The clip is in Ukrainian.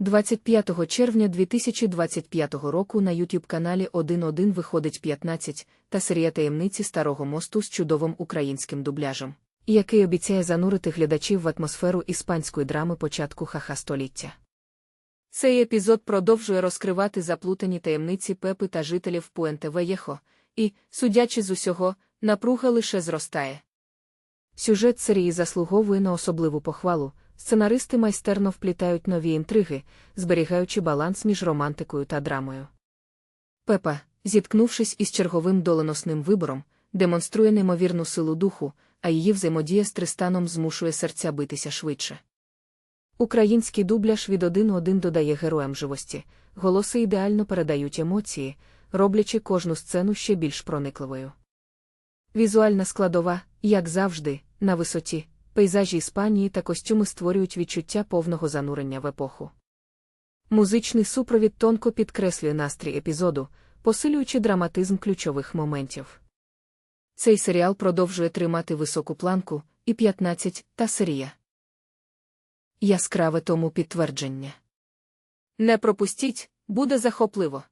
25 червня 2025 року на YouTube каналі 1.1 виходить 15 та серія таємниці Старого мосту з чудовим українським дубляжем, який обіцяє занурити глядачів в атмосферу іспанської драми початку ха-ха століття. Цей епізод продовжує розкривати заплутані таємниці Пепи та жителів Пуенте Веєхо, і, судячи з усього, напруга лише зростає. Сюжет серії заслуговує на особливу похвалу. Сценаристи майстерно вплітають нові інтриги, зберігаючи баланс між романтикою та драмою. Пепа, зіткнувшись із черговим доленосним вибором, демонструє неймовірну силу духу, а її взаємодія з Тристаном змушує серця битися швидше. Український дубляж від 1.1 додає героям живості, голоси ідеально передають емоції, роблячи кожну сцену ще більш проникливою. Візуальна складова, як завжди, на висоті, пейзажі Іспанії та костюми створюють відчуття повного занурення в епоху. Музичний супровід тонко підкреслює настрій епізоду, посилюючи драматизм ключових моментів. Цей серіал продовжує тримати високу планку, і 15 та серія. Яскраве тому підтвердження. Не пропустіть, буде захопливо.